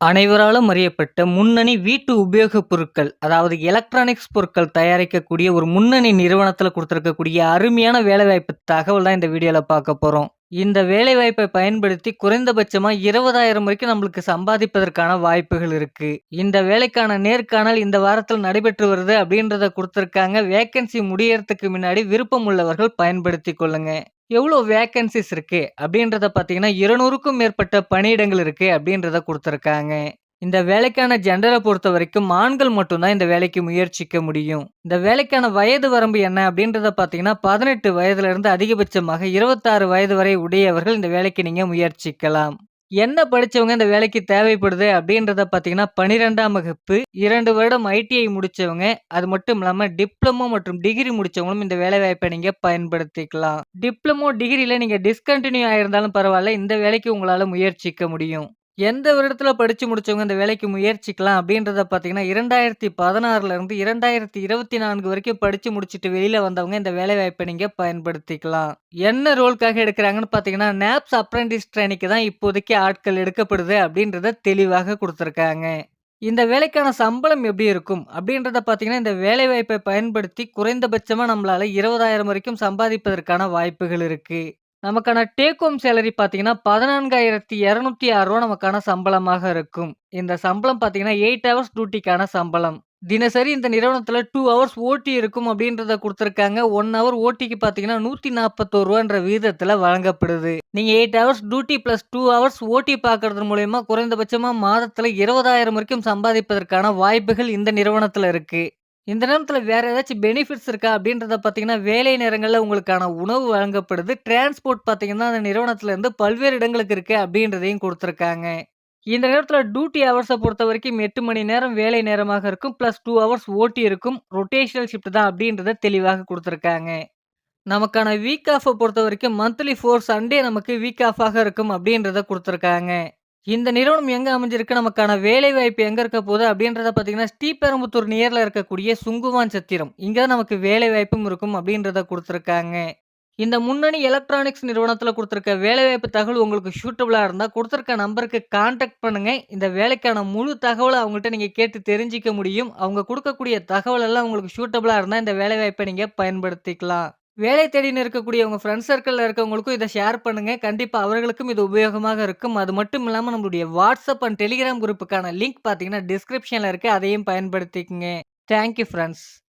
அனைவராலும் அறியப்பட்ட முன்னணி வீட்டு உபயோகப் பொருட்கள், அதாவது எலக்ட்ரானிக்ஸ் பொருட்கள் தயாரிக்கக்கூடிய ஒரு முன்னணி நிறுவனத்தில் கொடுத்துருக்கக்கூடிய அருமையான வேலைவாய்ப்பு தகவல் தான் இந்த வீடியோவில் பார்க்க போகிறோம் இந்த வேலைவாய்ப்பை பயன்படுத்தி குறைந்தபட்சமாக இருபதாயிரம் வரைக்கும் நம்மளுக்கு சம்பாதிப்பதற்கான வாய்ப்புகள் இருக்குது இந்த வேலைக்கான நேர்காணல் இந்த வாரத்தில் நடைபெற்று வருது அப்படின்றத கொடுத்துருக்காங்க. வேக்கன்சி முடியறதுக்கு முன்னாடி விருப்பம் உள்ளவர்கள் பயன்படுத்தி கொள்ளுங்கள் எவ்வளோ வேக்கன்சிஸ் இருக்கு அப்படின்றத பார்த்தீங்கன்னா, 200க்கும் மேற்பட்ட பணியிடங்கள் இருக்கு அப்படின்றத கொடுத்துருக்காங்க இந்த வேலைக்கான ஜென்ரலை பொறுத்த வரைக்கும் ஆண்கள் மட்டும்தான் இந்த வேலைக்கு முயற்சிக்க முடியும். இந்த வேலைக்கான வயது வரம்பு என்ன அப்படின்றத பார்த்தீங்கன்னா, பதினெட்டு வயதுலேருந்து அதிகபட்சமாக 26 வயது வரை உடையவர்கள் இந்த வேலைக்கு நீங்கள் முயற்சிக்கலாம். என்ன படிச்சவங்க இந்த வேலைக்கு தேவைப்படுது அப்படின்றத பார்த்தீங்கன்னா, 12ஆம் வகுப்பு, இரண்டு வருடம் ஐடிஐ முடித்தவங்க அது மட்டும் இல்லாமல் டிப்ளமோ மற்றும் டிகிரி முடித்தவங்களும் இந்த வேலைவாய்ப்பை நீங்கள் பயன்படுத்திக்கலாம். டிப்ளமோ, டிகிரியில் நீங்கள் டிஸ்கண்டினியூ ஆயிருந்தாலும் பரவாயில்ல இந்த வேலைக்கு உங்களால் முயற்சிக்க முடியும். எந்த வருடத்தில படிச்சு முடிச்சவங்க இந்த வேலைக்கு முயற்சிக்கலாம் அப்படின்றத பார்த்தீங்கன்னா, 2016லிருந்து 2024 வரைக்கும் படிச்சு முடிச்சுட்டு வெளியில வந்தவங்க இந்த வேலைவாய்ப்பை நீங்க பயன்படுத்திக்கலாம். என்ன ரோல்க்காக எடுக்கிறாங்கன்னு பார்த்தீங்கன்னா, நேப்ஸ் அப்ரண்டிஸ் ட்ரெய்னிக்கு தான் இப்போதைக்கு ஆட்கள் எடுக்கப்படுது அப்படின்றத தெளிவாக கொடுத்துருக்காங்க இந்த வேலைக்கான சம்பளம் எப்படி இருக்கும் அப்படின்றத பார்த்தீங்கன்னா, இந்த வேலைவாய்ப்பை பயன்படுத்தி குறைந்தபட்சமா நம்மளால 20,000 வரைக்கும் சம்பாதிப்பதற்கான வாய்ப்புகள் இருக்கு. நமக்கான டேக் ஹோம் சேலரி பார்த்தீங்கன்னா, பதினான்காயிரத்தி இரநூத்தி 14,206 நமக்கான சம்பளமாக இருக்கும். இந்த சம்பளம் பார்த்தீங்கன்னா, எயிட் ஹவர்ஸ் டியூட்டிக்கான சம்பளம். தினசரி இந்த நிறுவனத்தில் டூ ஹவர்ஸ் ஓட்டி இருக்கும் அப்படின்றத கொடுத்துருக்காங்க ஒன் ஹவர் ஓட்டிக்கு பார்த்தீங்கன்னா, நூற்றி நாற்பத்தோரு ரூபான்ற வீதத்தில் வழங்கப்படுது. நீங்கள் eight hours duty plus two hours ஓட்டி பார்க்கறது மூலயமா குறைந்தபட்சமாக மாதத்தில் இருபதாயிரம் வரைக்கும் சம்பாதிப்பதற்கான வாய்ப்புகள் இந்த நிறுவனத்தில் இருக்குது இந்த நேரத்தில் வேறு ஏதாச்சும் பெனிஃபிட்ஸ் இருக்கா அப்படின்றத பார்த்தீங்கன்னா, வேலை நேரங்களில் உங்களுக்கான உணவு வழங்கப்படுது. டிரான்ஸ்போர்ட் பார்த்தீங்கன்னா, அந்த நிறுவனத்துலேருந்து பல்வேறு இடங்களுக்கு இருக்குது அப்படின்றதையும் கொடுத்துருக்காங்க இந்த நேரத்தில் டியூட்டி ஹவர்ஸ பொறுத்தவரைக்கும் 8 மணி நேரம் வேலை நேரமாக இருக்கும். ப்ளஸ் டூ ஹவர்ஸ் ஓட்டி இருக்கும். ரொட்டேஷனல் ஷிஃப்ட் தான் அப்படின்றத தெளிவாக கொடுத்துருக்காங்க நமக்கான வீக் பொறுத்த வரைக்கும் மந்த்லி ஃபோர் சண்டே நமக்கு வீக் ஆஃபாக இருக்கும் அப்படின்றத கொடுத்துருக்காங்க இந்த நிறுவனம் எங்கே அமைஞ்சிருக்கு, நமக்கான வேலைவாய்ப்பு எங்கே இருக்க போகுது அப்படின்றத பார்த்தீங்கன்னா, ஸ்ரீபெரும்புத்தூர் நியரில் இருக்கக்கூடிய சுங்குவான் சத்திரம். இங்கே தான் நமக்கு வேலைவாய்ப்பும் இருக்கும் அப்படின்றத கொடுத்துருக்காங்க இந்த முன்னணி எலக்ட்ரானிக்ஸ் நிறுவனத்தில் கொடுத்துருக்க வேலைவாய்ப்பு தகவல் உங்களுக்கு சூட்டபுளாக இருந்தால் கொடுத்துருக்க நம்பருக்கு கான்டாக்ட் பண்ணுங்க. இந்த வேலைக்கான முழு தகவலை அவங்கள்ட்ட நீங்கள் கேட்டு தெரிஞ்சுக்க முடியும். அவங்க கொடுக்கக்கூடிய தகவலெல்லாம் உங்களுக்கு சூட்டபுளாக இருந்தால் இந்த வேலைவாய்ப்பை நீங்கள் பயன்படுத்திக்கலாம். வேலை தேடின்னு இருக்கக்கூடிய உங்க ஃப்ரெண்ட்ஸ் சர்க்கிளில் இருக்கவங்களுக்கும் இதை ஷேர் பண்ணுங்க. கண்டிப்பா அவர்களுக்கும் இது உபயோகமாக இருக்கும். அது மட்டும் இல்லாமல் நம்மளுடைய வாட்ஸ்அப் அண்ட் டெலிகிராம் குரூப்புக்கான லிங்க் பார்த்தீங்கன்னா, டிஸ்கிரிப்ஷன்ல இருக்கு. அதையும் பயன்படுத்திக்கங்க. Thank you